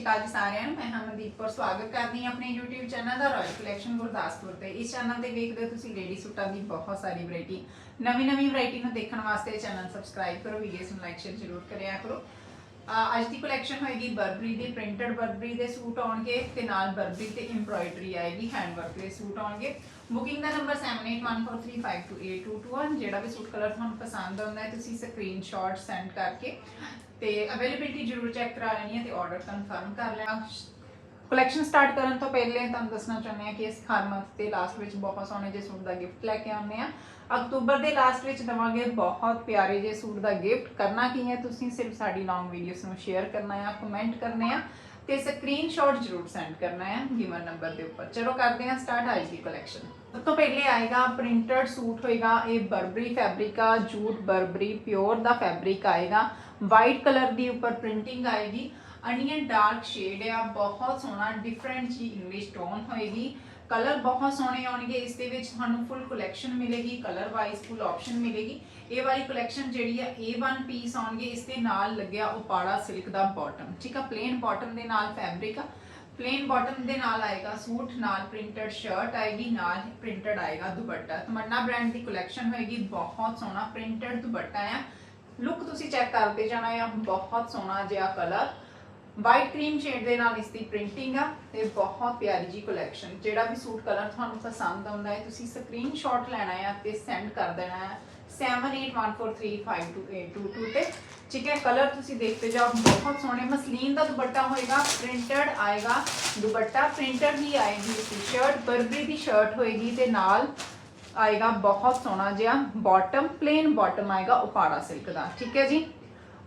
ਸ਼੍ਰੀ ਅਕਾਲ ਜੀ ਸਾਰਿਆਂ ਨੂੰ। ਮੈਂ ਹਮਨਦੀਪ ਕੌਰ। ਸਵਾਗਤ ਕਰਦੀ ਹਾਂ ਆਪਣੇ YouTube ਚੈਨਲ ਦਾ ਰਾਇਲ ਕਲੈਕਸ਼ਨ ਗੁਰਦਾਸਪੁਰ ਤੇ। ਇਸ ਚੈਨਲ ਤੇ ਵੇਖਦੇ ਹੋ ਤੁਸੀਂ ਲੇਡੀ ਸੂਟਾਂ ਦੀ ਬਹੁਤ ਸਾਰੀ ਵੈਰਾਈਟੀ ਨਵੀਂ ਨਵੀਂ ਵੈਰਾਈਟੀ ਨੂੰ ਦੇਖਣ ਵਾਸਤੇ ਚੈਨਲ ਸਬਸਕ੍ਰਾਈਬ ਕਰੋ ਵੀਡੀਓਸ ਨੂੰ ਲਾਈਕ ਸ਼ੇਅਰ ਜ਼ਰੂਰ ਕਰਿਆ ਕਰੋ। ਅਹ ਅੱਜ ਦੀ ਕਲੈਕਸ਼ਨ ਹੋਏਗੀ ਬਰਬਰੀ ਦੇ ਪ੍ਰਿੰਟਡ ਬਰਬਰੀ ਦੇ ਸੂਟ ਆਉਣਗੇ ਤੇ ਨਾਲ ਬਰਬਰੀ ਤੇ ਐਮਬ੍ਰਾਇਡਰੀ ਆਏਗੀ ਹੈਂਡ ਵਰਕ ਦੇ ਸੂਟ ਆਉਣਗੇ। ਬੁਕਿੰਗ ਦਾ ਨੰਬਰ 7814352822 ਜਿਹੜਾ ਵੀ ਸੂਟ ਕਲਰ ਤੁਹਾਨੂੰ ਪਸੰਦ ਆਉਂਦਾ ਹੈ, ਤੁਸੀਂ ਸਕਰੀਨਸ਼ਾਟ ਸੈਂਡ ਕਰਕੇ ਤੇ ਅਵੇਲੇਬਿਲਿਟੀ ਜ਼ਰੂਰ ਚੈੱਕ ਕਰਾ ਲੈਣੀ ਹੈ ਤੇ ਆਰਡਰ ਕਨਫਰਮ ਕਰ ਲੈਣਾ। ਕਲੈਕਸ਼ਨ ਸਟਾਰਟ ਕਰਨ ਤੋਂ ਪਹਿਲੇ ਤੁਹਾਨੂੰ ਦੱਸਣਾ ਚਾਹੁੰਦੇ ਹਾਂ ਕਿ ਇਸ ਹਰ ਮੰਥ ਦੇ ਲਾਸਟ ਵਿੱਚ ਬਹੁਤ ਸੋਹਣੇ ਜਿਹੇ ਸੂਟ ਦਾ ਗਿਫਟ ਲੈ ਕੇ ਆਉਂਦੇ ਆ ਅਕਤੂਬਰ ਦੇ ਲਾਸਟ ਵਿੱਚ ਦਵਾਂਗੇ ਬਹੁਤ ਪਿਆਰੇ ਜਿਹੇ ਸੂਟ ਦਾ ਗਿਫਟ ਕਰਨਾ ਕੀ ਹੈ? ਤੁਸੀਂ ਸਿਰਫ ਸਾਡੀ ਲੌਂਗ ਵੀਡੀਓਸ ਨੂੰ ਸ਼ੇਅਰ ਕਰਨਾ ਹੈ ਕਮੈਂਟ ਕਰਨੇ ਆ ਤੇ ਸਕਰੀਨਸ਼ਾਟ ਜ਼ਰੂਰ ਸੈਂਡ ਕਰਨਾ ਹੈ ਗਿਵਨ ਨੰਬਰ ਦੇ ਉੱਪਰ। ਚਲੋ ਕਰਦੇ ਹਾਂ ਸਟਾਰਟ ਅੱਜ ਦੀ ਕਲੈਕਸ਼ਨ ਸਭ ਤੋਂ ਪਹਿਲੇ ਆਏਗਾ ਪ੍ਰਿੰਟਡ ਸੂਟ ਹੋਏਗਾ, ਇਹ ਬਰਬਰੀ ਫੈਬਰਿਕ ਆ, ਜੂਟ ਬਰਬਰੀ ਪਿਓਰ ਦਾ ਫੈਬਰਿਕ ਆਏਗਾ। ਵਾਈਟ ਕਲਰ ਦੀ ਉੱਪਰ ਪ੍ਰਿੰਟਿੰਗ ਆਏਗੀ। ਅਨੀਅਨ ਡਾਰਕ ਸ਼ੇਡ ਆ, ਬਹੁਤ ਸੋਹਣਾ ਡਿਫਰੈਂਟ ਜੀ ਇੰਗਲਿਸ਼ ਟੋਨ ਹੋਏਗੀ। ਕਲਰ ਬਹੁਤ ਸੋਹਣੇ ਆਉਣਗੇ, ਇਸ ਦੇ ਵਿੱਚ ਤੁਹਾਨੂੰ ਫੁੱਲ ਕਲੈਕਸ਼ਨ ਮਿਲੇਗੀ ਕਲਰ ਵਾਈਜ਼ ਫੁੱਲ ਆਪਸ਼ਨ ਮਿਲੇਗੀ। ਇਹ ਵਾਲੀ ਕਲੈਕਸ਼ਨ ਜਿਹੜੀ ਆ A1 ਪੀਸ ਆਉਣਗੇ, ਇਸ ਦੇ ਨਾਲ ਲੱਗਿਆ ਉਪਾੜਾ ਸਿਲਕ ਦਾ ਬਾਟਮ ਠੀਕ ਆ? ਪਲੇਨ ਬਾਟਮ ਦੇ ਨਾਲ ਫੈਬਰਿਕ ਆ। ਪਲੇਨ ਬਾਟਮ ਦੇ ਨਾਲ ਆਏਗਾ ਸੂਟ, ਨਾਲ ਪ੍ਰਿੰਟਡ ਸ਼ਰਟ ਆਏਗੀ, ਨਾਲ ਪ੍ਰਿੰਟਡ ਆਏਗਾ ਦੁਪੱਟਾ। ਤਮੰਨਾ ਬ੍ਰਾਂਡ ਦੀ ਕਲੈਕਸ਼ਨ ਹੋਏਗੀ, ਬਹੁਤ ਸੋਹਣਾ ਪ੍ਰਿੰਟਡ ਦੁਪੱਟਾ ਆ। ਲੁੱਕ ਤੁਸੀਂ ਚੈੱਕ ਕਰਦੇ ਜਾਣਾ ਆ, ਬਹੁਤ ਸੋਹਣਾ ਜਿਹਾ ਕਲਰ ਵਾਈਟ ਕਰੀਮ ਸ਼ੇਡ ਦੇ ਨਾਲ ਇਸ ਦੀ ਪ੍ਰਿੰਟਿੰਗ ਆ, ਤੇ ਬਹੁਤ ਪਿਆਰੀ ਜੀ ਕਲੈਕਸ਼ਨ ਜਿਹੜਾ ਵੀ ਸੂਟ ਕਲਰ ਤੁਹਾਨੂੰ ਪਸੰਦ ਆਉਂਦਾ ਹੈ, ਤੁਸੀਂ ਸਕਰੀਨਸ਼ਾਟ ਲੈਣਾ ਆ ਤੇ ਸੈਂਡ ਕਰ ਦੇਣਾ ਹੈ 7814352822 ਤੇ ਠੀਕ ਹੈ ਕਲਰ ਤੁਸੀਂ ਦੇਖਦੇ ਜਾਓ, ਬਹੁਤ ਸੋਹਣੇ, ਮਸਲੀਨ ਦਾ ਦੁਪੱਟਾ ਹੋਏਗਾ ਪ੍ਰਿੰਟਡ ਆਏਗਾ, ਦੁਪੱਟਾ ਪ੍ਰਿੰਟਡ ਹੀ ਆਏਗੀ ਇਸ ਸ਼ਰਟ ਬਰਬਰੀ ਦੀ ਸ਼ਰਟ ਹੋਏਗੀ ਤੇ ਨਾਲ ਆਏਗਾ ਬਹੁਤ ਸੋਹਣਾ ਜਿਹਾ ਬਾਟਮ ਪਲੇਨ ਬਾਟਮ ਆਏਗਾ ਉਪਾੜਾ ਸਿਲਕ ਦਾ, ਠੀਕ ਹੈ ਜੀ?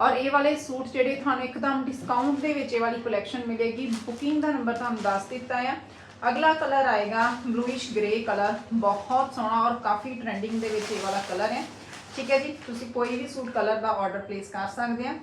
ਔਰ ਇਹ ਵਾਲੇ ਸੂਟ ਜਿਹੜੇ ਤੁਹਾਨੂੰ ਇੱਕਦਮ ਡਿਸਕਾਊਂਟ ਦੇ ਵਿੱਚ ਇਹ ਵਾਲੀ ਕਲੈਕਸ਼ਨ ਮਿਲੇਗੀ ਬੁਕਿੰਗ ਦਾ ਨੰਬਰ ਤੁਹਾਨੂੰ ਦੱਸ ਦਿੱਤਾ ਹੈ ਅਗਲਾ ਕਲਰ ਆਏਗਾ ਬਲੂਇਸ਼ ਗ੍ਰੇ ਕਲਰ ਬਹੁਤ ਸੋਹਣਾ ਔਰ ਕਾਫੀ ਟ੍ਰੈਂਡਿੰਗ ਦੇ ਵਿੱਚ ਇਹ ਵਾਲਾ ਕਲਰ ਹੈ। ਠੀਕ ਹੈ ਜੀ, ਤੁਸੀਂ ਕੋਈ ਵੀ ਸੂਟ ਕਲਰ ਦਾ ਆਰਡਰ ਪਲੇਸ ਕਰ ਸਕਦੇ ਆ।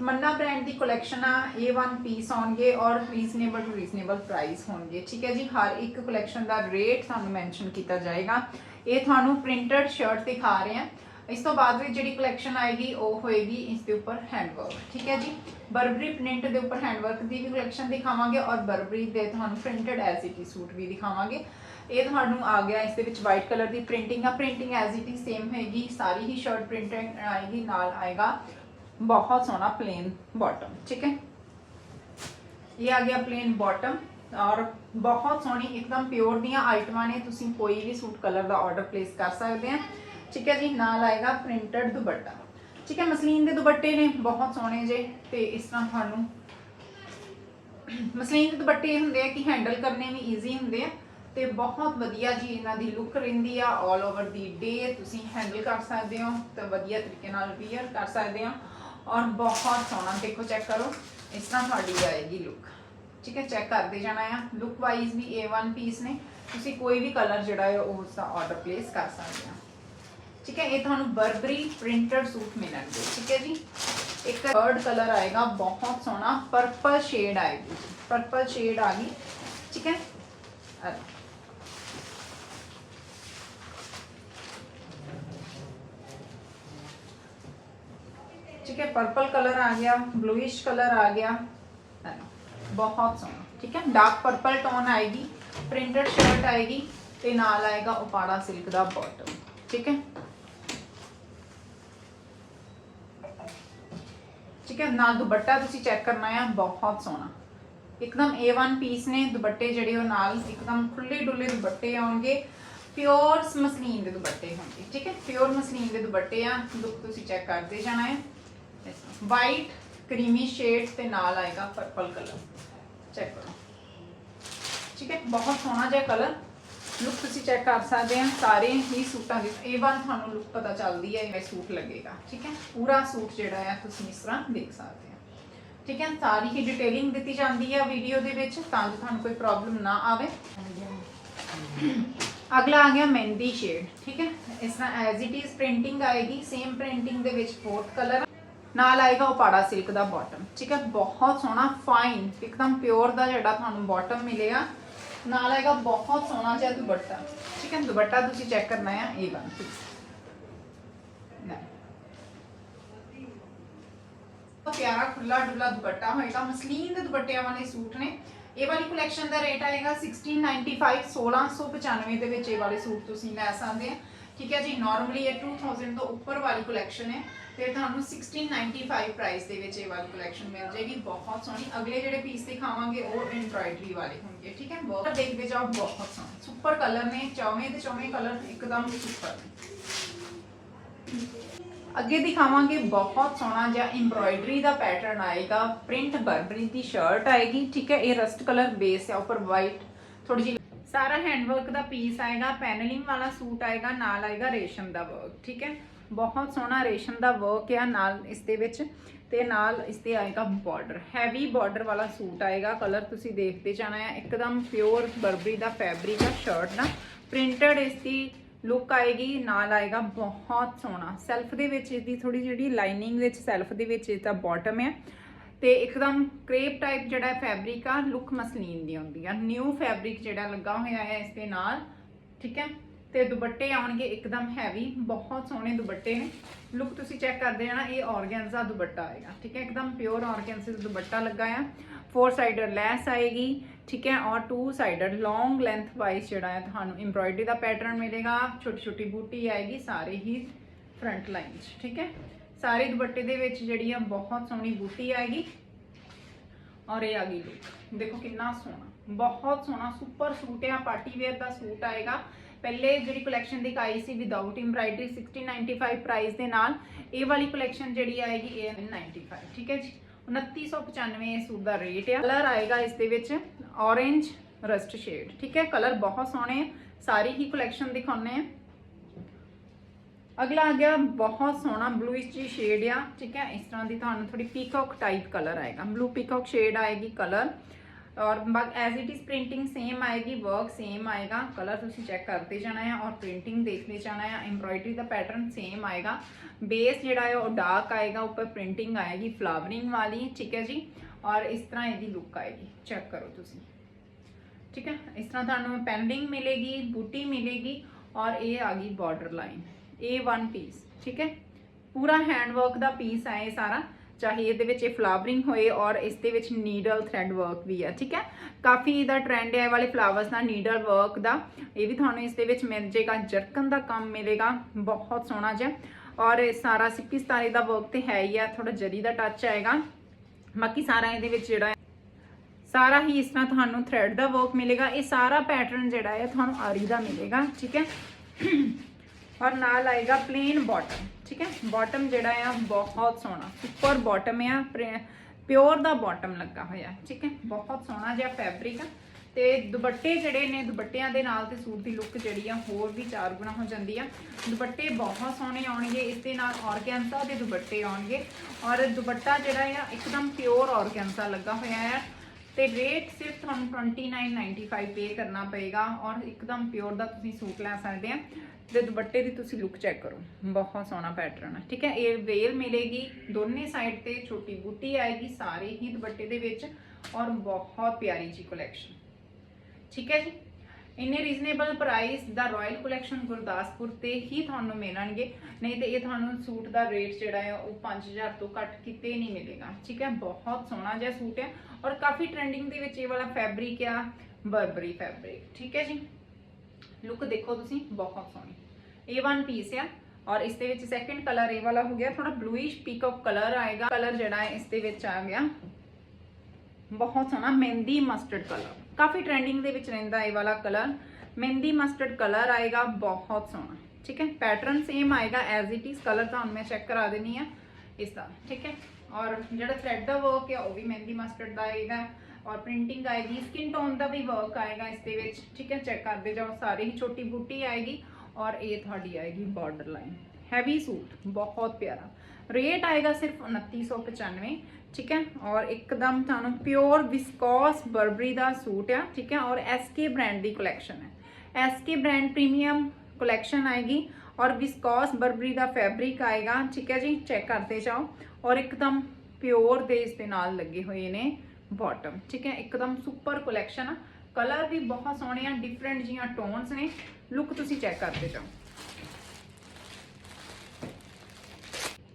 ਮੰਨਾ ਬ੍ਰਾਂਡ ਦੀ ਕਲੈਕਸ਼ਨ ਆ A1 ਪੀਸ ਆਉਣਗੇ ਔਰ ਰੀਜ਼ਨੇਬਲ ਟੂ ਰੀਜ਼ਨੇਬਲ ਪ੍ਰਾਈਸ ਹੋਣਗੇ। ਠੀਕ ਹੈ ਜੀ, ਹਰ ਇੱਕ ਕਲੈਕਸ਼ਨ ਦਾ ਰੇਟ ਤੁਹਾਨੂੰ ਮੈਂਸ਼ਨ ਕੀਤਾ ਜਾਏਗਾ। ਇਹ ਤੁਹਾਨੂੰ ਪ੍ਰਿੰਟਡ ਸ਼ਰਟ ਦਿਖਾ ਰਹੇ ਆ। ਇਸ ਤੋਂ ਬਾਅਦ ਵਿੱਚ ਜਿਹੜੀ ਕਲੈਕਸ਼ਨ ਆਏਗੀ, ਉਹ ਹੋਏਗੀ ਇਸ ਦੇ ਉੱਪਰ ਹੈਂਡਵਰਕ ਠੀਕ ਹੈ ਜੀ ਬਰਬਰੀ ਪ੍ਰਿੰਟ ਦੇ ਉੱਪਰ ਹੈਂਡਵਰਕ ਦੀ ਵੀ ਕਲੈਕਸ਼ਨ ਦਿਖਾਵਾਂਗੇ ਔਰ ਬਰਬਰੀ ਦੇ ਤੁਹਾਨੂੰ printed as it is suit ਵੀ ਦਿਖਾਵਾਂਗੇ। ਇਹ ਤੁਹਾਨੂੰ ਆ ਗਿਆ, ਇਸ ਦੇ ਵਿੱਚ ਵਾਈਟ ਕਲਰ ਦੀ ਪ੍ਰਿੰਟਿੰਗ ਆ। Printing as it is same ਹੋਏਗੀ ਸਾਰੀ ਹੀ ਸ਼ਰਟ ਪ੍ਰਿੰਟਿੰਗ ਆਏਗੀ, ਨਾਲ ਆਏਗਾ। ਬਹੁਤ ਸੋਹਣਾ ਪਲੇਨ ਬਾਟਮ ਠੀਕ ਹੈ? ਇਹ ਆ ਗਿਆ ਪਲੇਨ ਬਾਟਮ ਔਰ ਬਹੁਤ ਸੋਹਣੀ, ਇੱਕਦਮ ਪਿਓਰ ਦੀਆਂ ਆਈਟਮਾਂ ਨੇ। ਤੁਸੀਂ ਕੋਈ ਵੀ ਸੂਟ ਕਲਰ ਦਾ ਆਰਡਰ ਪਲੇਸ ਕਰ ਸਕਦੇ ਆ। ਠੀਕ ਹੈ ਜੀ, ਨਾਲ ਆਏਗਾ ਪ੍ਰਿੰਟਡ ਦੁਪੱਟਾ। ਠੀਕ ਹੈ, ਮਸਲੀਨ ਦੇ ਦੁਪੱਟੇ ਨੇ, ਬਹੁਤ ਸੋਹਣੇ ਜੇ। ਤੇ ਇਸ ਤਰ੍ਹਾਂ ਤੁਹਾਨੂੰ ਮਸਲੀਨ ਦੇ ਦੁਪੱਟੇ ਹੁੰਦੇ ਆ ਕਿ ਹੈਂਡਲ ਕਰਨੇ ਵੀ ਈਜ਼ੀ ਹੁੰਦੇ ਆ। ਤੇ ਬਹੁਤ ਵਧੀਆ ਜੀ ਇਹਨਾਂ ਦੀ ਲੁੱਕ ਰਹਿੰਦੀ ਆ 올 ਓਵਰ ਦੀ ਡੇ ਤੁਸੀਂ ਹੈਂਡਲ ਕਰ ਸਕਦੇ ਹੋ ਤੇ ਵਧੀਆ ਤਰੀਕੇ ਨਾਲ ਵੀਅਰ ਕਰ ਸਕਦੇ ਹੋ ਔਰ ਬਹੁਤ ਸੋਹਣਾ, ਦੇਖੋ ਚੈੱਕ ਕਰੋ, ਇਸ ਤਰ੍ਹਾਂ ਤੁਹਾਡੀ ਆਏਗੀ ਲੁੱਕ ਠੀਕ ਹੈ ਚੈੱਕ ਕਰਦੇ ਜਾਣਾ ਆ। ਲੁੱਕ ਵਾਈਜ਼ ਵੀ A1 ਪੀਸ ਨੇ। ਤੁਸੀਂ ਕੋਈ ਵੀ ਕਲਰ ਜਿਹੜਾ ਹੈ ਉਸ ਦਾ ਆਰਡਰ ਪਲੇਸ ਕਰ ਸਕਦੇ ਹੋ ਠੀਕ ਹੈ, ਇਹ ਤੁਹਾਨੂੰ ਬਰਬਰੀ ਪ੍ਰਿੰਟਡ ਸੂਟ ਮਿਲਣਗੇ। ਠੀਕ ਹੈ ਜੀ? ਇੱਕ ਥਰਡ ਕਲਰ ਆਏਗਾ, ਬਹੁਤ ਸੋਹਣਾ। ਪਰਪਲ ਸ਼ੇਡ ਆਏਗੀ। ਪਰਪਲ ਸ਼ੇਡ ਆ ਗਈ। ਠੀਕ ਹੈ? ठीक है पर्पल कलर आ गया ब्लूइश कलर आ गया है ना? बहुत सोहना ठीक है डार्क पर्पल टोन आएगी प्रिंटेड शर्ट आएगी ਤੇ ਨਾਲ ਆਏਗਾ ਉਪਾੜਾ ਸਿਲਕ ਦਾ ਬਾਟਮ ਠੀਕ ਹੈ ਠੀਕ ਹੈ ਨਾਲ ਦੁਪੱਟਾ ਤੁਸੀਂ ਚੈੱਕ ਕਰਨਾ ਹੈ ਬਹੁਤ ਸੋਹਣਾ ਇੱਕਦਮ A1 ਪੀਸ ਨੇ ਦੁਪੱਟੇ ਜਿਹੜੇ ਉਹ ਨਾਲ ਇੱਕਦਮ ਖੁੱਲੇ ਡੁੱਲੇ ਦੁਪੱਟੇ ਆਉਣਗੇ ਪਿਓਰ ਮਸਲੀਨ ਦੇ ਦੁਪੱਟੇ ਹੋਣਗੇ ਠੀਕ ਹੈ ਪਿਓਰ ਮਸਲੀਨ ਦੇ ਦੁਪੱਟੇ ਆ ਲੁੱਕ ਤੁਸੀਂ ਚੈੱਕ ਕਰਦੇ ਜਾਣਾ ਹੈ ਵਾਈਟ ਕਰੀਮੀ ਸ਼ੇਡ ਤੇ ਨਾਲ ਆਏਗਾ ਪਰਪਲ ਕਲਰ ਚੈੱਕ ਕਰੋ। ਠੀਕ ਹੈ, ਬਹੁਤ ਸੋਹਣਾ ਜਿਹਾ ਕਲਰ ਲੁੱਕ ਤੁਸੀਂ ਚੈੱਕ ਕਰ ਸਕਦੇ ਆ, ਸਾਰੇ ਹੀ ਸੂਟਾਂ ਦੀ A1 ਤੁਹਾਨੂੰ ਲੁੱਕ ਪਤਾ ਚੱਲਦੀ ਹੈ ਇਹ ਸੂਟ ਲੱਗੇਗਾ। ਠੀਕ ਹੈ, ਪੂਰਾ ਸੂਟ ਜਿਹੜਾ ਹੈ ਤੁਸੀਂ ਇਸ ਤਰ੍ਹਾਂ ਦੇਖ ਸਕਦੇ ਆ। ਠੀਕ ਹੈ, ਸਾਰੀ ਹੀ ਡਿਟੇਲਿੰਗ ਦਿੱਤੀ ਜਾਂਦੀ ਹੈ ਵੀਡੀਓ ਦੇ ਵਿੱਚ, ਤਾਂ ਜੋ ਤੁਹਾਨੂੰ ਕੋਈ ਪ੍ਰੋਬਲਮ ਨਾ ਆਵੇ। ਅਗਲਾ ਆ ਗਿਆ ਮਹਿੰਦੀ ਸ਼ੇਡ ਠੀਕ ਹੈ, ਇਸ ਤਰ੍ਹਾਂ ਐਜ਼ ਇਟ ਇਜ਼ ਪ੍ਰਿੰਟਿੰਗ ਆਏਗੀ ਸੇਮ ਪ੍ਰਿੰਟਿੰਗ ਦੇ ਵਿੱਚ ਫੋਰਥ ਕਲਰ ਨਾਲ ਆਏਗਾ ਉਹ ਪਾੜਾ ਸਿਲਕ ਦਾ ਬਾਟਮ ਠੀਕ ਹੈ, ਬਹੁਤ ਸੋਹਣਾ ਫਾਈਨ ਇੱਕਦਮ ਪਿਓਰ ਦਾ ਜਿਹੜਾ ਤੁਹਾਨੂੰ ਬਾਟਮ ਮਿਲੇਗਾ। ਨਾਲ ਆਏਗਾ ਬਹੁਤ ਸੋਹਣਾ ਜਿਹਾ ਦੁਪੱਟਾ। ਠੀਕ ਹੈ, ਦੁਪੱਟਾ ਤੁਸੀਂ ਚੈੱਕ ਕਰਨਾ ਹੈ, ਇਹ ਵਾਲਾ। ਪਿਆਰਾ ਖੁੱਲਾ ਡੁੱਲਾ ਦੁਪੱਟਾ ਹੋਏਗਾ। ਮਸਲੀਨ ਦੇ ਦੁਪੱਟਿਆਂ ਵਾਲੇ ਸੂਟ ਨੇ। ਇਹ ਵਾਲੀ ਕਲੈਕਸ਼ਨ ਦਾ ਰੇਟ ਆਏਗਾ 1695 1695 ਦੇ ਵਿੱਚ ਇਹ ਵਾਲੇ ਸੂਟ ਤੁਸੀਂ ਲੈ ਸਕਦੇ ਆ। ਠੀਕ ਹੈ ਜੀ ਨਾਰਮਲੀ ਇਹ 2000 ਤੋਂ ਉੱਪਰ ਵਾਲੀ ਕਲੈਕਸ਼ਨ ਹੈ। ਤੇ ਤੁਹਾਨੂੰ 1695 ਪ੍ਰਾਈਸ ਦੇ ਵਿੱਚ ਇਹ ਵਾਲੀ ਕਲੈਕਸ਼ਨ ਮਿਲ ਜਾਏਗੀ। ਬਹੁਤ ਸੋਹਣੀ। ਅਗਲੇ ਜਿਹੜੇ ਪੀਸ ਦਿਖਾਵਾਂਗੇ, ਉਹ ਐਮਬ੍ਰਾਇਡਰੀ ਵਾਲੇ ਹੋਣਗੇ, ਠੀਕ ਹੈ? ਬਹੁਤ ਦੇਖਦੇ ਜਾਓ ਬਹੁਤ ਸੋਹਣੇ। ਸੁਪਰ ਕਲਰ ਨੇ, ਚੌਵੇਂ ਤੇ ਚੌਵੇਂ ਕਲਰ ਇੱਕਦਮ ਸੁਪਰ ਨੇ ਅੱਗੇ ਦਿਖਾਵਾਂਗੇ, ਬਹੁਤ ਸੋਹਣਾ ਜਿਹਾ ਐਮਬ੍ਰਾਇਡਰੀ ਦਾ ਪੈਟਰਨ ਆਏਗਾ। ਪ੍ਰਿੰਟ ਬਰਬਰੀ ਦੀ ਸ਼ਰਟ ਆਏਗੀ, ਠੀਕ ਹੈ? ਇਹ ਰਸਟ ਕਲਰ ਬੇਸ ਹੈ ਉੱਪਰ ਵਾਈਟ ਥੋੜੀ ਜਿਹੀ ਸਾਰਾ ਹੈਂਡਵਰਕ ਦਾ ਪੀਸ ਆਏਗਾ ਪੈਨਲਿੰਗ ਵਾਲਾ ਸੂਟ ਆਏਗਾ, ਨਾਲ ਆਏਗਾ ਰੇਸ਼ਮ ਦਾ ਵਰਕ ਠੀਕ ਹੈ? ਬਹੁਤ ਸੋਹਣਾ ਰੇਸ਼ਮ ਦਾ ਵਰਕ ਆ ਨਾਲ ਇਸ ਦੇ ਵਿੱਚ, ਤੇ ਨਾਲ ਇਸ ਤੇ ਆਏਗਾ ਬਾਰਡਰ ਹੈਵੀ ਬਾਰਡਰ ਵਾਲਾ ਸੂਟ ਆਏਗਾ ਕਲਰ ਤੁਸੀਂ ਦੇਖਦੇ ਜਾਣਾ ਹੈ, ਇੱਕਦਮ ਪਿਓਰ ਬਰਬਰੀ ਦਾ ਫੈਬਰਿਕ ਆ ਸ਼ਰਟ ਦਾ ਪ੍ਰਿੰਟਡ ਇਸ ਦੀ ਲੁੱਕ ਆਏਗੀ, ਨਾਲ ਆਏਗਾ ਬਹੁਤ ਸੋਹਣਾ ਸੈਲਫ ਦੇ ਵਿੱਚ ਇਸ ਦੀ ਥੋੜੀ ਜਿਹੜੀ ਲਾਈਨਿੰਗ ਵਿੱਚ ਸੈਲਫ ਦੇ ਵਿੱਚ ਇਸ ਦਾ ਬਾਟਮ ਹੈ ਤੇ ਇੱਕਦਮ ਕ੍ਰੇਪ ਟਾਈਪ ਜਿਹੜਾ ਫੈਬਰਿਕ ਆ, ਲੁੱਕ ਮਸਲੀਨ ਦੀ ਹੁੰਦੀ ਆ। ਨਿਊ ਫੈਬਰਿਕ ਜਿਹੜਾ ਲੱਗਾ ਹੋਇਆ ਹੈ ਇਸ ਦੇ ਨਾਲ, ਠੀਕ ਹੈ? ਤੇ ਦੁਪੱਟੇ ਆਉਣਗੇ ਇੱਕਦਮ ਹੈਵੀ ਬਹੁਤ ਸੋਹਣੇ ਦੁਪੱਟੇ ਨੇ। ਲੁੱਕ ਤੁਸੀਂ ਚੈੱਕ ਕਰਦੇ ਜਾਣਾ ਇਹ ਆਰਗੈਂਜ਼ਾ ਦੁਪੱਟਾ ਆਏਗਾ, ਠੀਕ ਹੈ? ਇੱਕਦਮ ਪਿਓਰ ਆਰਗੈਂਜ਼ਾ ਦਾ ਦੁਪੱਟਾ ਲੱਗਾ ਆ। ਫੋਰ ਸਾਈਡਰ ਲੈਸ ਆਏਗੀ, ਠੀਕ ਹੈ? ਔਰ two sided long length wise ਜਿਹੜਾ ਹੈ, ਤੁਹਾਨੂੰ ਐਮਬ੍ਰਾਇਡਰੀ ਦਾ ਪੈਟਰਨ ਮਿਲੇਗਾ। ਛੋਟੀ ਛੋਟੀ ਬੂਟੀ ਆਏਗੀ, ਸਾਰੇ ਹੀ ਫਰੰਟ ਲਾਈਨ 'ਚ ਠੀਕ ਹੈ? ਸਾਰੇ ਦੁਪੱਟੇ ਦੇ ਵਿੱਚ ਜਿਹੜੀ ਆ ਬਹੁਤ ਸੋਹਣੀ ਬੂਟੀ ਆਏਗੀ। ਔਰ ਇਹ ਆ ਗਈ ਲੁੱਕ ਦੇਖੋ ਕਿੰਨਾ ਸੋਹਣਾ। ਬਹੁਤ ਸੋਹਣਾ ਸੁਪਰ ਸੂਟ ਹੈ ਪਾਰਟੀ ਵੇਅਰ ਦਾ ਸੂਟ ਆਏਗਾ। ਪਹਿਲੇ ਜਿਹੜੀ ਕਲੈਕਸ਼ਨ ਦਿਖਾਈ ਸੀ ਵਿਦਆਊਟ ਐਮਬ੍ਰਾਇਡਰੀ 1695 ਪ੍ਰਾਈਸ ਦੇ ਨਾਲ, ਇਹ ਵਾਲੀ ਕਲੈਕਸ਼ਨ ਜਿਹੜੀ ਆਏਗੀ ਇਹ 95 ਠੀਕ ਹੈ ਜੀ? 2995 ਇਹ ਸੂਟ ਦਾ ਰੇਟ ਹੈ ਕਲਰ ਆਏਗਾ ਇਸ ਦੇ ਵਿੱਚ orange ਰਸਟ ਸ਼ੇਡ ਠੀਕ ਹੈ? ਕਲਰ ਬਹੁਤ ਸੋਹਣੇ ਸਾਰੇ ਹੀ ਕਲੈਕਸ਼ਨ ਦਿਖਾਉਣੇ ਆ। अगला आ गया, बहुत सोहना ਬਲੂਇਸ਼ ਜੀ शेड आ, ठीक है? इस तरह की तुम थोड़ी पीकॉक टाइप कलर आएगा। ब्लू पीकॉक शेड आएगी कलर और as it is printing same आएगी वर्क सेम आएगा। कलर तुम चेक करते जाना है और प्रिंटिंग देखते जाना है। एम्ब्रॉयडरी का पैटर्न सेम आएगा। बेस जोड़ा है वह डार्क आएगा, उपर प्रिंटिंग आएगी फ्लावरिंग वाली, ठीक है जी? और इस तरह यदि लुक आएगी। चेक करो तुम ठीक है? इस तरह थानू पेंडिंग मिलेगी बूटी मिलेगी और ये आ गई बॉर्डर लाइन ਇਹ ਵਨ ਪੀਸ ਠੀਕ ਹੈ? ਪੂਰਾ ਹੈਂਡ ਵਰਕ ਦਾ ਪੀਸ ਹੈ ਇਹ ਸਾਰਾ, ਚਾਹੇ ਇਹਦੇ ਵਿੱਚ ਇਹ ਫਲਾਵਰਿੰਗ ਹੋਏ ਔਰ ਇਸ ਦੇ ਵਿੱਚ ਨੀਡਲ ਥਰੈਡ ਵਰਕ ਵੀ ਹੈ, ਠੀਕ ਹੈ? ਕਾਫੀ ਇਹਦਾ ਟ੍ਰੈਂਡ ਹੈ ਵਾਲੇ ਫਲਾਵਰਸ ਦਾ ਨੀਡਲ ਵਰਕ ਦਾ। ਇਹ ਵੀ ਤੁਹਾਨੂੰ ਇਸ ਦੇ ਵਿੱਚ ਮਿਲ ਜੇਗਾ ਜਰਕਨ ਦਾ ਕੰਮ ਮਿਲੇਗਾ, ਬਹੁਤ ਸੋਹਣਾ ਜਿਹਾ। ਔਰ ਇਹ ਸਾਰਾ ਸਿੱਕੀ ਸਤਾਰੇ ਦਾ ਵਰਕ ਤੇ ਹੈ ਹੀ ਆ ਥੋੜਾ ਜਰੀ ਦਾ ਟੱਚ ਆਏਗਾ। ਬਾਕੀ ਸਾਰਾ ਇਹਦੇ ਵਿੱਚ ਜਿਹੜਾ ਸਾਰਾ ਹੀ ਇਸ ਤਰ੍ਹਾਂ ਤੁਹਾਨੂੰ ਥਰੈਡ ਦਾ ਵਰਕ ਮਿਲੇਗਾ। ਇਹ ਸਾਰਾ ਪੈਟਰਨ ਜਿਹੜਾ ਹੈ ਤੁਹਾਨੂੰ ਆਰੀ ਦਾ ਮਿਲੇਗਾ, ਠੀਕ ਹੈ? ਔਰ ਨਾਲ ਆਏਗਾ ਪਲੇਨ ਬਾਟਮ ਠੀਕ ਹੈ? ਬਾਟਮ ਜਿਹੜਾ ਆ, ਬਹੁਤ ਸੋਹਣਾ। ਸੁਪਰ ਬਾਟਮ ਆ ਪਿਓਰ ਦਾ ਬਾਟਮ ਲੱਗਾ ਹੋਇਆ, ਠੀਕ ਹੈ? ਬਹੁਤ ਸੋਹਣਾ ਜਿਹਾ ਫੈਬਰਿਕ ਆ। ਤੇ ਦੁਪੱਟੇ ਜਿਹੜੇ ਨੇ, ਦੁਪੱਟਿਆਂ ਦੇ ਨਾਲ ਤੇ ਸੂਟ ਦੀ ਲੁੱਕ ਜਿਹੜੀ ਆ, ਹੋਰ ਵੀ ਚਾਰ ਗੁਣਾ ਹੋ ਜਾਂਦੀ ਆ। ਦੁਪੱਟੇ ਬਹੁਤ ਸੋਹਣੇ ਆਉਣਗੇ ਇਸ ਦੇ ਨਾਲ ਆਰਗੈਂਜ਼ਾ ਦੇ ਦੁਪੱਟੇ ਆਉਣਗੇ। ਔਰ ਦੁਪੱਟਾ ਜਿਹੜਾ ਆ, ਇੱਕਦਮ ਪਿਓਰ ਆਰਗੈਂਜ਼ਾ ਲੱਗਾ ਹੋਇਆ ਆ। ਤੇ ਰੇਟ ਸਿਰਫ ਤੁਹਾਨੂੰ 29.95 ਪੇ ਕਰਨਾ ਪਏਗਾ। ਔਰ ਇੱਕਦਮ ਪਿਓਰ ਦਾ ਤੁਸੀਂ ਸੂਟ ਲੈ ਸਕਦੇ ਆ। ਤੇ ਦੁਪੱਟੇ ਦੀ ਤੁਸੀਂ ਲੁੱਕ ਚੈੱਕ ਕਰੋ। ਬਹੁਤ ਸੋਹਣਾ ਪੈਟਰਨ ਹੈ ਠੀਕ ਹੈ? ਇਹ ਵੇਲ ਮਿਲੇਗੀ, ਦੋਨੇ ਸਾਈਡ ਤੇ ਛੋਟੀ ਬੂਟੀ ਆਏਗੀ, ਸਾਰੇ ਹੀ ਦੁਪੱਟੇ ਦੇ ਵਿੱਚ ਔਰ ਬਹੁਤ ਪਿਆਰੀ ਜੀ ਕਲੈਕਸ਼ਨ ਠੀਕ ਹੈ ਜੀ? ਇੰਨੇ ਰੀਜ਼ਨੇਬਲ ਪ੍ਰਾਈਸ ਦਾ ਰਾਇਲ ਕਲੈਕਸ਼ਨ ਗੁਰਦਾਸਪੁਰ ਤੇ ਹੀ ਤੁਹਾਨੂੰ ਮਿਲਣਗੇ। ਨਹੀਂ ਤੇ ਇਹ ਤੁਹਾਨੂੰ ਸੂਟ ਦਾ ਰੇਟ ਜਿਹੜਾ ਹੈ ਉਹ 5000 ਤੋਂ ਘੱਟ ਕਿਤੇ ਨਹੀਂ ਮਿਲੇਗਾ। ਠੀਕ ਹੈ? ਬਹੁਤ ਸੋਹਣਾ ਜਿਹਾ ਸੂਟ ਹੈ ਔਰ ਕਾਫੀ ਟ੍ਰੈਂਡਿੰਗ ਦੇ ਵਿੱਚ ਇਹ ਵਾਲਾ ਫੈਬਰਿਕ ਆ ਬਰਬਰੀ ਫੈਬਰਿਕ ਠੀਕ ਹੈ ਜੀ? ਲੁੱਕ ਦੇਖੋ ਤੁਸੀਂ, ਬਹੁਤ ਸੋਹਣੀ। A1 ਪੀਸ ਆ ਔਰ ਇਸ ਦੇ ਵਿੱਚ ਸੈਕੰਡ ਕਲਰ ਇਹ ਵਾਲਾ ਹੋ ਗਿਆ ਥੋੜਾ ਬਲੂਇਸ਼ ਪੀਕਅਪ ਕਲਰ ਆਏਗਾ ਕਲਰ ਜਿਹੜਾ ਹੈ ਇਸ ਦੇ ਵਿੱਚ ਆ ਗਿਆ ਬਹੁਤ ਸੋਹਣਾ ਮਹਿੰਦੀ ਮਸਟਰਡ ਕਲਰ ਕਾਫੀ ਟ੍ਰੈਂਡਿੰਗ ਦੇ ਵਿੱਚ ਰਹਿੰਦਾ ਇਹ ਵਾਲਾ ਕਲਰ ਮਹਿੰਦੀ ਮਸਟਰਡ ਕਲਰ ਆਏਗਾ ਬਹੁਤ ਸੋਹਣਾ ਠੀਕ ਹੈ ਪੈਟਰਨ ਸੇਮ ਆਏਗਾ ਐਜ਼ ਇਟ ਇਜ਼ ਕਲਰ ਤੁਹਾਨੂੰ ਮੈਂ ਚੈੱਕ ਕਰਾ ਦੇਣੀ ਆ ਇਸ ਦਾ ਠੀਕ ਹੈ ਔਰ ਜਿਹੜਾ ਥ੍ਰੈਡ ਦਾ ਵਰਕ ਹੈ ਉਹ ਵੀ ਮਹਿੰਦੀ ਮਸਟਰਡ ਦਾ ਆਏਗਾ ਔਰ ਪ੍ਰਿੰਟਿੰਗ ਆਏਗੀ ਸਕਿਨ ਟੋਨ ਦਾ ਵੀ ਵਰਕ ਆਏਗਾ ਇਸ ਦੇ ਵਿੱਚ ਠੀਕ ਹੈ ਚੈੱਕ ਕਰਦੇ ਜਾਓ ਸਾਰੇ ਹੀ ਛੋਟੀ ਬੂਟੀ ਆਏਗੀ ਔਰ ਇਹ ਤੁਹਾਡੀ ਆਏਗੀ ਬਾਰਡਰ ਲਾਈਨ ਹੈਵੀ ਸੂਟ ਬਹੁਤ ਪਿਆਰਾ। ਰੇਟ ਆਏਗਾ ਸਿਰਫ 2995 ਠੀਕ ਹੈ? ਔਰ ਇੱਕਦਮ ਤੁਹਾਨੂੰ ਪਿਓਰ ਵਿਸਕੋਸ ਬਰਬਰੀ ਦਾ ਸੂਟ ਆ, ਠੀਕ ਹੈ? ਔਰ ਐਸਕੇ ਬ੍ਰਾਂਡ ਦੀ ਕਲੈਕਸ਼ਨ ਹੈ। ਐਸਕੇ ਬ੍ਰਾਂਡ ਪ੍ਰੀਮੀਅਮ ਕਲੈਕਸ਼ਨ ਆਏਗੀ ਔਰ ਵਿਸਕੋਸ ਬਰਬਰੀ ਦਾ ਫੈਬਰਿਕ ਆਏਗਾ, ਠੀਕ ਹੈ ਜੀ? ਚੈੱਕ ਕਰਦੇ ਜਾਓ। ਔਰ ਇੱਕਦਮ ਪਿਓਰ ਦੇ ਇਸ ਦੇ ਨਾਲ ਲੱਗੇ ਹੋਏ ਨੇ ਬਾਟਮ ਠੀਕ ਹੈ? ਇੱਕਦਮ ਸੁਪਰ ਕਲੈਕਸ਼ਨ ਆ। ਕਲਰ ਵੀ ਬਹੁਤ ਸੋਹਣੇ ਆ ਡਿਫਰੈਂਟ ਜੀਆਂ ਟੋਨਸ ਨੇ। ਲੁੱਕ ਤੁਸੀਂ ਚੈੱਕ ਕਰਦੇ ਜਾਓ।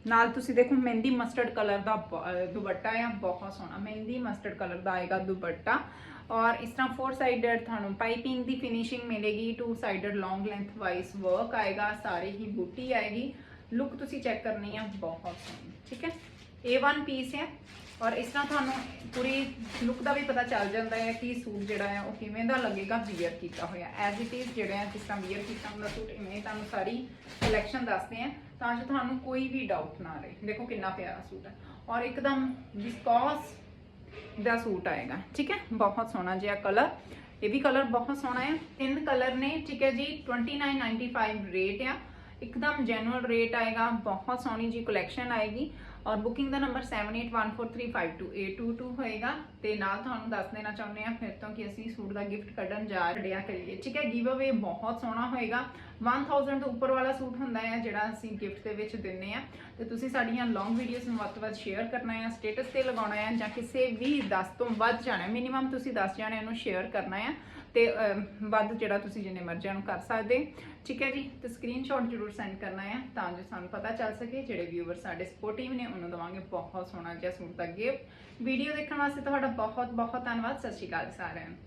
ਨਾਲ ਤੁਸੀਂ ਦੇਖੋ, ਮਹਿੰਦੀ ਮਸਟਰਡ ਕਲਰ ਦਾ ਦੁਪੱਟਾ ਆ, ਬਹੁਤ ਸੋਹਣਾ। ਮਹਿੰਦੀ ਮਸਟਰਡ ਕਲਰ ਦਾ ਆਏਗਾ ਦੁਪੱਟਾ। ਔਰ ਇਸ ਤਰ੍ਹਾਂ ਫੋਰ ਸਾਈਡਡ ਤੁਹਾਨੂੰ ਪਾਈਪਿੰਗ ਦੀ ਫਿਨਿਸ਼ਿੰਗ ਮਿਲੇਗੀ two sided long length wise work ਆਏਗਾ, ਸਾਰੇ ਹੀ ਬੂਟੀ ਆਏਗੀ। ਲੁੱਕ ਤੁਸੀਂ ਚੈੱਕ ਕਰਨੀ ਆ, ਬਹੁਤ ਸੋਹਣੀ। ਠੀਕ ਹੈ? A1 ਪੀਸ ਹੈ ਔਰ ਇਸ ਤਰ੍ਹਾਂ ਤੁਹਾਨੂੰ ਪੂਰੀ ਲੁੱਕ ਦਾ ਵੀ ਪਤਾ ਚੱਲ ਜਾਂਦਾ ਹੈ ਕਿ ਸੂਟ ਜਿਹੜਾ ਹੈ ਉਹ ਕਿਵੇਂ ਦਾ ਲੱਗੇਗਾ ਵੀਅਰ ਕੀਤਾ ਹੋਇਆ। ਐਜ਼ ਇਟ ਇਜ਼ ਜਿਹੜਾ ਹੈ, ਜਿਸ ਤਰ੍ਹਾਂ ਵੀਅਰ ਕੀਤਾ ਹੁੰਦਾ ਸੂਟ, ਇਵੇਂ ਤੁਹਾਨੂੰ ਸਾਰੀ ਕਲੈਕਸ਼ਨ ਦੱਸਦੇ ਆ ਤਾਂ ਜੋ ਤੁਹਾਨੂੰ ਕੋਈ ਵੀ ਡਾਊਟ ਨਾ ਰਹੇ। ਦੇਖੋ ਕਿੰਨਾ ਪਿਆਰਾ ਸੂਟ ਹੈ। ਔਰ ਇੱਕਦਮ ਵਿਸਕੋਸ ਦਾ ਸੂਟ ਆਏਗਾ। ਠੀਕ ਹੈ? ਬਹੁਤ ਸੋਹਣਾ ਜਿਹਾ ਕਲਰ ਇਹ ਵੀ ਕਲਰ ਬਹੁਤ ਸੋਹਣਾ ਹੈ। ਤਿੰਨ ਕਲਰ ਨੇ, ਠੀਕ ਹੈ ਜੀ? 2995 ਰੇਟ ਆ। ਇੱਕਦਮ ਜੈਨੂਅਲ ਰੇਟ ਆਏਗਾ। ਬਹੁਤ ਸੋਹਣੀ ਜੀ ਕਲੈਕਸ਼ਨ ਆਏਗੀ। ਔਰ ਬੁਕਿੰਗ ਦਾ ਨੰਬਰ 7814352822 ਹੋਏਗਾ ਤੇ ਨਾਲ ਤੁਹਾਨੂੰ ਦੱਸ ਦੇਣਾ ਚਾਹੁੰਦੇ ਆ ਫਿਰ ਤੋਂ ਕਿ ਅਸੀਂ ਸੂਟ ਦਾ ਗਿਫਟ ਕੱਢਣ ਜਾ ਰਿਹਾ ਕਰੀਏ। ਠੀਕ ਹੈ ਗਿਵ ਅਵੇ ਬਹੁਤ ਸੋਹਣਾ ਹੋਏਗਾ। 1000 ਤੋਂ ਉੱਪਰ ਵਾਲਾ ਸੂਟ ਹੁੰਦਾ ਹੈ ਜਿਹੜਾ ਅਸੀਂ ਗਿਫਟ ਦੇ ਵਿੱਚ ਦਿੰਨੇ ਆ ਤੇ ਤੁਸੀਂ ਸਾਡੀਆਂ ਲੌਂਗ ਵੀਡੀਓਜ਼ ਨੂੰ ਵੱਧ ਤੋਂ ਵੱਧ ਸ਼ੇਅਰ ਕਰਨਾ ਹੈ ਸਟੇਟਸ ਤੇ ਲਗਾਉਣਾ ਹੈ ਜਾਂ ਕਿਸੇ ਵੀ 10 ਤੋਂ ਵੱਧ ਜਾਣਾ ਮਿਨੀਮਮ ਤੁਸੀਂ 10 ਜਾਣਿਆਂ ਨੂੰ ਸ਼ੇਅਰ ਕਰਨਾ ਹੈ। ਤੇ ਵੱਧ ਜਿਹੜਾ ਤੁਸੀਂ ਜਿੰਨੇ ਮਰਜ਼ੀਆਂ ਨੂੰ ਕਰ ਸਕਦੇ। ਠੀਕ ਹੈ ਜੀ? ਤੇ ਸਕਰੀਨਸ਼ਾਟ ਜ਼ਰੂਰ ਸੈਂਡ ਕਰਨਾ ਹੈ ਤਾਂ ਜੋ ਸਾਨੂੰ ਪਤਾ ਚੱਲ ਸਕੇ। ਜਿਹੜੇ ਵਿਊਵਰ ਸਾਡੇ ਸਪੋਰਟਿਵ ਨੇ, ਉਹਨਾਂ ਦਵਾਂਗੇ ਬਹੁਤ ਸੋਹਣਾ ਜਿਹਾ ਸੂਟ ਦਾ ਗਿਫਟ ਵੀਡੀਓ ਦੇਖਣ ਵਾਸਤੇ ਤੁਹਾਡਾ ਬਹੁਤ ਬਹੁਤ ਧੰਨਵਾਦ। ਸਤਿ ਸ਼੍ਰੀ ਅਕਾਲ ਸਾਰਿਆਂ ਨੂੰ।